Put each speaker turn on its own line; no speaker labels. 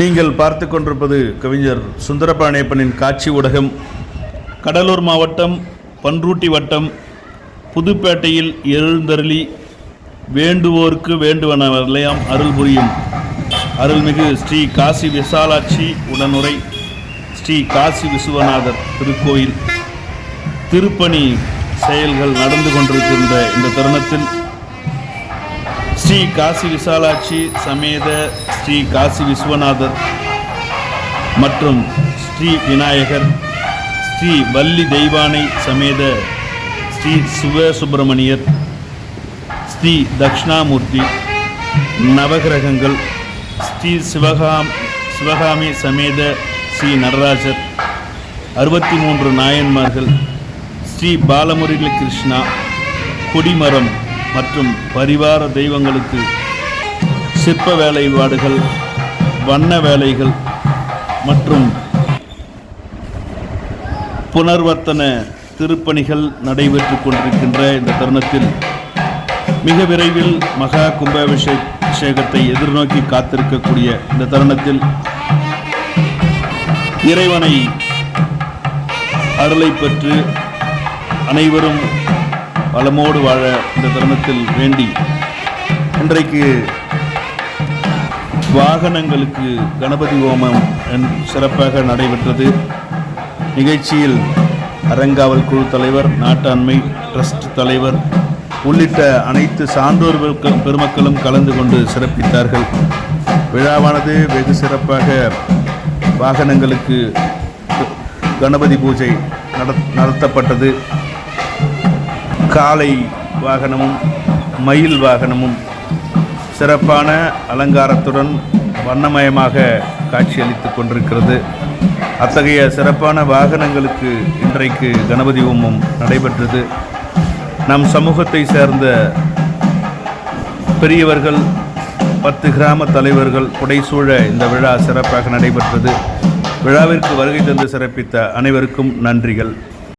நீங்கள் பார்த்து கொண்டிருப்பது கவிஞர் சுந்தரபாணியப்பனின் காட்சி ஊடகம். கடலூர் மாவட்டம் பன்ருட்டி வட்டம் புதுப்பேட்டையில் எழுந்தருளி வேண்டுவோர்க்கு வேண்டுவனவர்களையாம் அருள் புரியும் அருள்மிகு ஸ்ரீ காசி விசாலாட்சி உடனுரை ஸ்ரீ காசி விசுவநாதர் திருக்கோயில். திருப்பணி செயல்கள் நடந்து கொண்டிருக்கின்ற இந்த தருணத்தில் ஸ்ரீ காசி விசாலாட்சி சமேத ஸ்ரீ காசி விஸ்வநாதர் மற்றும் ஸ்ரீ விநாயகர் ஸ்ரீ வள்ளி தெய்வானை சமேத ஸ்ரீ சிவ சுப்பிரமணியர் ஸ்ரீ தக்ஷணாமூர்த்தி நவகிரகங்கள் ஸ்ரீ சிவகாம் சிவகாமி சமேத ஸ்ரீ நடராஜர் அறுபத்தி மூன்று நாயன்மார்கள் ஸ்ரீ பாலமுரளி கிருஷ்ணா கொடிமரம் மற்றும் பரிவார தெய்வங்களுக்கு சிற்ப வேலைப்பாடுகள் வண்ண வேலைகள் மற்றும் புனர்வர்த்தன திருப்பணிகள் நடைபெற்று கொண்டிருக்கின்ற இந்த தருணத்தில் மிக விரைவில் மகா கும்பாபிஷேகத்தை எதிர்நோக்கி காத்திருக்கக்கூடிய இந்த தருணத்தில் இறைவனை அருளை பெற்று அனைவரும் வளமோடு வாழ இந்த தருணத்தில் வேண்டி இன்றைக்கு வாகனங்களுக்கு கணபதி ஹோமம் என் சிறப்பாக நடைபெற்றது. நிகழ்ச்சியில் அரங்காவல் குழு தலைவர் நாட்டாண்மை ட்ரஸ்ட் தலைவர் உள்ளிட்ட அனைத்து சான்றோர் பெருமக்களும் கலந்து கொண்டு சிறப்பித்தார்கள். விழாவானது வெகு சிறப்பாக வாகனங்களுக்கு கணபதி பூஜை நடத்தப்பட்டது. காலை வாகனமும் மயில் வாகனமும் சிறப்பான அலங்காரத்துடன் வண்ணமயமாக காட்சியளித்து கொண்டிருக்கிறது. அத்தகைய சிறப்பான வாகனங்களுக்கு இன்றைக்கு கணபதி ஹோமம் நடைபெற்றது. நம் சமூகத்தை சேர்ந்த பெரியவர்கள் பத்து கிராம தலைவர்கள் புடைசூழ இந்த விழா சிறப்பாக நடைபெற்றது. விழாவிற்கு வருகை தந்து சிறப்பித்த அனைவருக்கும் நன்றிகள்.